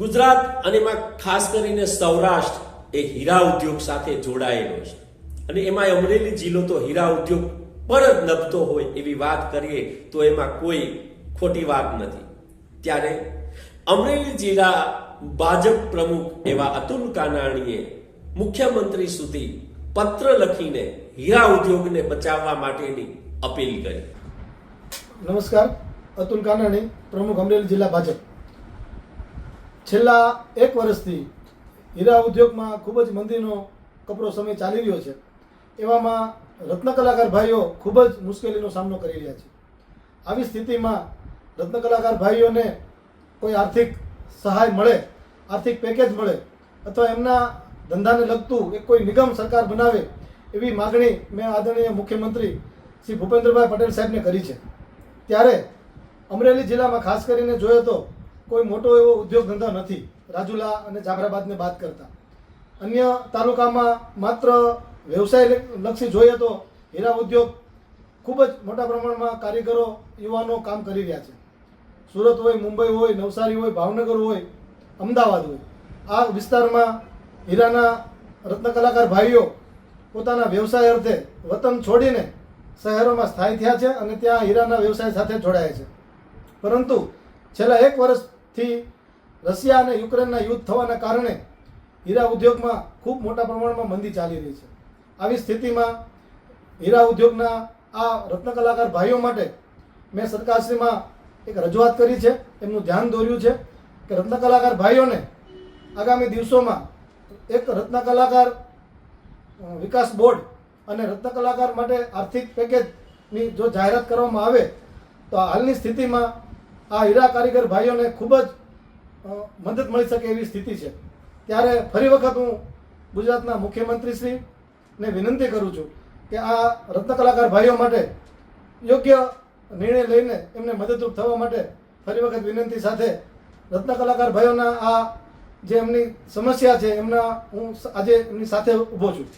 અને એમાં ખાસ કરીને સૌરાષ્ટ્ર એ હીરા ઉદ્યોગ સાથે જોડાયેલો છે. અને એમાં અમરેલી જિલ્લો તો હીરા ઉદ્યોગ પર જ નભતો હોય એવી વાત કરીએ તો એમાં કોઈ ખોટી વાત નથી. ત્યારે અમરેલી જિલ્લા ભાજપ પ્રમુખ એવા અતુલ કાનાણીએ મુખ્યમંત્રી સુધી પત્ર લખીને હીરા ઉદ્યોગને બચાવવા માટેની અપીલ કરી. નમસ્કાર, અતુલ કાનાણી, પ્રમુખ અમરેલી જિલ્લા ભાજપ. છેલ્લા એક વર્ષથી હીરા ઉદ્યોગમાં ખૂબ જ મંદીનો કપરો સમય ચાલી રહ્યો છે. એવામાં રત્ન કલાકાર ભાઈઓ ખૂબ જ મુશ્કેલીનો સામનો કરી રહ્યા છે. આવી સ્થિતિમાં રત્ન કલાકાર ભાઈઓને કોઈ આર્થિક સહાય મળે, આર્થિક પેકેજ મળે અથવા એમના ધંધાને લગતું એક કોઈ નિગમ સરકાર બનાવે એવી માગણી મેં આદરણીય મુખ્યમંત્રી શ્રી ભૂપેન્દ્રભાઈ પટેલ સાહેબને કરી છે. ત્યારે અમરેલી જિલ્લામાં ખાસ કરીને જોયો તો કોઈ મોટો એવો ઉદ્યોગ ધંધો નથી. રાજુલા અને જાફરાબાદને બાદ કરતા. અન્ય તાલુકામાં માત્ર વ્યવસાય લક્ષી જોઈએ તો હીરા ઉદ્યોગ ખૂબ જ મોટા પ્રમાણમાં કારીગરો, યુવાનો કામ કરી રહ્યા છે. સુરત હોય, મુંબઈ હોય, નવસારી હોય, ભાવનગર હોય, અમદાવાદ હોય. આ વિસ્તારમાં હીરાના રત્નકલાકાર ભાઈઓ પોતાના વ્યવસાય અર્થે વતન છોડીને શહેરોમાં સ્થાયી થયા છે અને ત્યાં હીરાના વ્યવસાય સાથે જોડાયા છે. પરંતુ છેલ્લા એક વર્ષથી રશિયા અને યુક્રેનના યુદ્ધ થવાના કારણે હીરા ઉદ્યોગમાં ખૂબ મોટા પ્રમાણમાં મંદી ચાલી રહી છે. આવી સ્થિતિમાં હીરા ઉદ્યોગના આ રત્નકલાકાર ભાઈઓ માટે મેં સરકારશ્રીમાં એક રજૂઆત કરી છે. એમનું ધ્યાન દોર્યું છે કે રત્ન કલાકાર ભાઈઓને આગામી દિવસોમાં એક રત્ન કલાકાર વિકાસ બોર્ડ અને રત્નકલાકાર માટે આર્થિક પેકેજની જો જાહેરાત કરવામાં આવે તો હાલની સ્થિતિમાં આ હીરા કારીગર ભાઈઓને ખૂબ જ મદદ મળી શકે એવી સ્થિતિ છે. ત્યારે ફરી વખત હું ગુજરાતના મુખ્યમંત્રીશ્રીને વિનંતી કરું છું કે આ રત્ન કલાકાર ભાઈઓ માટે યોગ્ય નિર્ણય લઈને એમને મદદરૂપ થવા માટે ફરી વખત વિનંતી સાથે રત્ન કલાકાર ભાઈઓના આ જે એમની સમસ્યા છે એમના હું આજે એમની સાથે ઊભો છું.